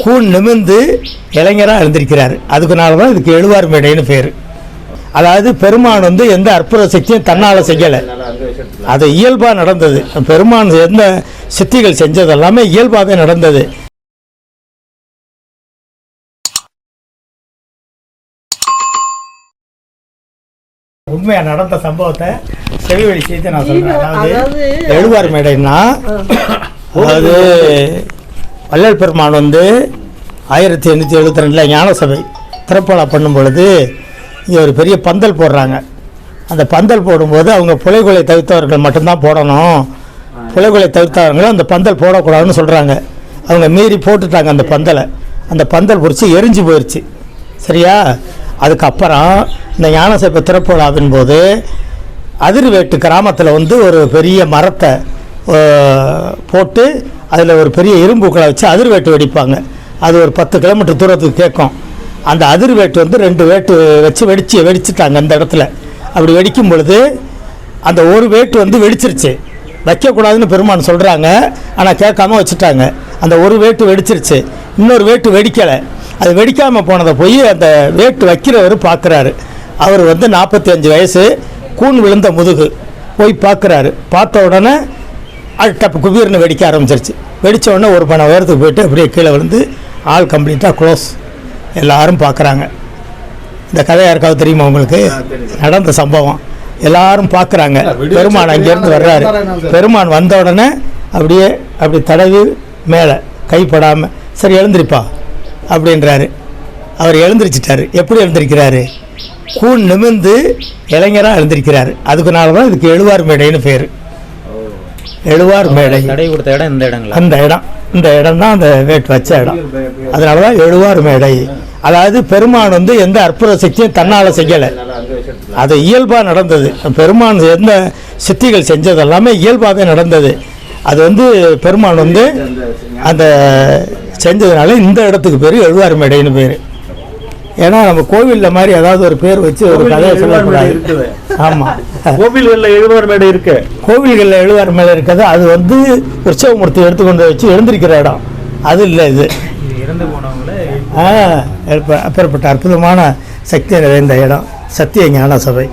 கூன் நிமிர்ந்து இளைஞராக எழுந்திருக்கிறார். அதுக்குனால தான் இதுக்கு எழுவார் மேடைன்னு பேர். அதாவது பெருமான் வந்து எந்த அற்புத சக்தியும் தன்னால் செய்யலை. அது இயல்பாக நடந்தது. பெருமான் எந்த சித்திகள் செஞ்சது எல்லாமே இயல்பாகவே நடந்தது. உண்மையாக நடந்த சம்பவத்தை செவிவழி செய்து நான் சொல்கிறேன் அதாவது அதாவது எழுவார் மேடைன்னா அதாவது வள்ளல் பெருமான் வந்து ஆயிரத்தி எண்ணூற்றி எழுபத்தி ரெண்டில் ஞானசபை திறப்பலா பண்ணும் பொழுது இங்கே ஒரு பெரிய பந்தல் போடுறாங்க. அந்த பந்தல் போடும்போது அவங்க புலைகொலை தவிர்த்தவர்கள் மட்டும்தான் போடணும். புலைகொலை தவிர்த்தவர்களும் அந்த பந்தல் போடக்கூடாதுன்னு சொல்கிறாங்க அவங்க மீறி போட்டுட்டாங்க அந்த பந்தலை. அந்த பந்தல் பிடிச்சி எரிஞ்சு போயிடுச்சு சரியா? அதுக்கப்புறம் இந்த ஞானசபை திறப்புலாவின் போது அதிர்வேட்டு கிராமத்தில் வந்து ஒரு பெரிய மரத்தை போட்டு அதில் ஒரு பெரிய இரும்புக்களை வச்சு அதிர்வேட்டு வெடிப்பாங்க. அது ஒரு பத்து கிலோமீட்டர் தூரத்துக்கு கேட்கும். அந்த அதிர்வேட்டு வந்து ரெண்டு வேட்டு வச்சு வெடிச்சு வெடிச்சிட்டாங்க அந்த இடத்துல. அப்படி வெடிக்கும் பொழுது அந்த ஒரு வேட்டு வந்து வெடிச்சிருச்சு. வைக்கக்கூடாதுன்னு பெருமான் சொல்கிறாங்க ஆனால் கேட்காம வச்சுட்டாங்க. அந்த ஒரு வேட்டு வெடிச்சிருச்சு. இன்னொரு வேட்டு வெடிக்கலை. அது வெடிக்காமல் போனதை போய் அந்த வேட்டு வைக்கிறவர் பார்க்குறாரு. அவர் வந்து நாற்பத்தி அஞ்சு வயசு கூன் விழுந்த முதுகு. போய் பார்க்குறாரு. பார்த்த உடனே அது டப்பு குபீர்னு வெடிக்க ஆரம்பிச்சிருச்சு. வெடிச்ச உடனே ஒரு பணம் உயரத்துக்கு போயிட்டு அப்படியே கீழே விழுந்து ஆள் கம்ப்ளீட்டாக க்ளோஸ் எல்லாரும் பார்க்குறாங்க இந்த கதை யாருக்காவது தெரியுமா உங்களுக்கு? நடந்த சம்பவம். எல்லாரும் பார்க்குறாங்க பெருமான் அங்கேருந்து வர்றாரு. பெருமான் வந்த உடனே அப்படியே அப்படி தடவி மேலே கைப்படாமல் சரி எழுந்திருப்பா அப்படின்றாரு. அவர் எழுந்திரிச்சிட்டாரு. எப்படி எழுந்திருக்கிறாரு? கூன் நிமிர்ந்து இளைஞராக எழுந்திருக்கிறாரு. அதுக்குனால தான் இதுக்கு எழுவார் மேடைன்னு பேர். எழுவார் மேடை. தடை கொடுத்த இடம் இந்த இடங்களா? அந்த இடம் இந்த இடம் தான் அந்த வேட்டு வச்ச இடம். அதனால தான் எழுவார் மேடை. அதாவது பெருமான் வந்து எந்த அற்புத சக்தியும் தன்னால் செய்யலை. அது இயல்பாக நடந்தது. பெருமான் எந்த சித்திகள் செஞ்சது எல்லாமே இயல்பாகவே நடந்தது. அது வந்து பெருமான் வந்து அந்த செஞ்சதுனால இந்த இடத்துக்கு பேர் எழுவார் மேடைன்னு பேர். ஏன்னா நம்ம கோவிலில் மாதிரி ஏதாவது ஒரு பேர் வச்சு ஒரு கதையை சொல்லக்கூடாது. ஆமாம் கோவில்கள்ல எழுவார் மேடை இருக்கு. கோவில்களில் எழுவார் மேலே இருக்கிறது அது வந்து உற்சவமூர்த்தி எடுத்துக்கொண்டு வச்சு எழுந்திருக்கிற இடம். அது இல்லை இது. இறந்து போனவங்கள அப்பேற்பட்ட அற்புதமான சக்தி நிறைந்த இடம். சத்திய ஞான சபை